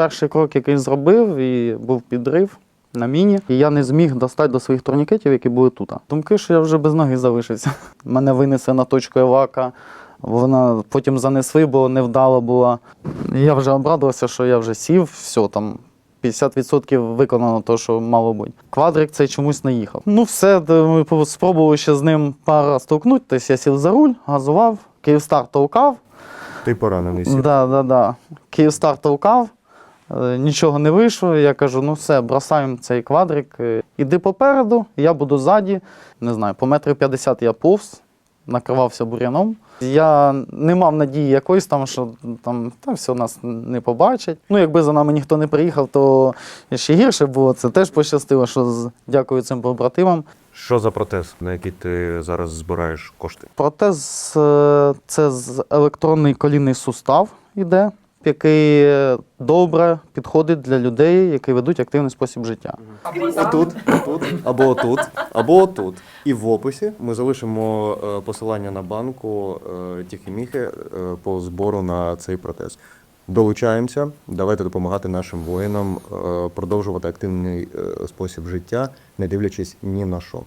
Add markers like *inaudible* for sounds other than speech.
перший крок, який зробив, і був підрив на міні. І я не зміг достати до своїх турнікетів, які були тут. Думки, що я вже без ноги залишився. *laughs* Мене винесли на точку евака. Вона потім занесли, бо невдало була. Я вже обрадувався, що я вже сів, все там. 50% виконано те, що мало бути. Квадрик цей чомусь не їхав. Ну, все, ми спробували ще з ним пару раз толкнути. Тобто я сів за руль, газував, Київстар толкав. Ти поранений сів. Да, да, да. Київстар толкав, нічого не вийшло. Я кажу, ну все, бросаємо цей квадрик. е, Іди попереду, я буду ззаді. Не знаю, по метрі 50 я повз, накривався бур'яном. Я не мав надії якоїсь там, що там та все нас не побачать. Ну, якби за нами ніхто не приїхав, то ще гірше було. Це теж пощастило, що з- дякую цим побратимам. Що за протез, на який ти зараз збираєш кошти? Протез е, це з- електронний колінний сустав іде, який е, добре підходить для людей, які ведуть активний спосіб життя. Отут, отут, або отут, або отут. І в описі ми залишимо е, посилання на банку е, Тіхіміхи е, по збору на цей протез. Долучаємося, давайте допомагати нашим воїнам е, продовжувати активний е, спосіб життя, не дивлячись ні на що.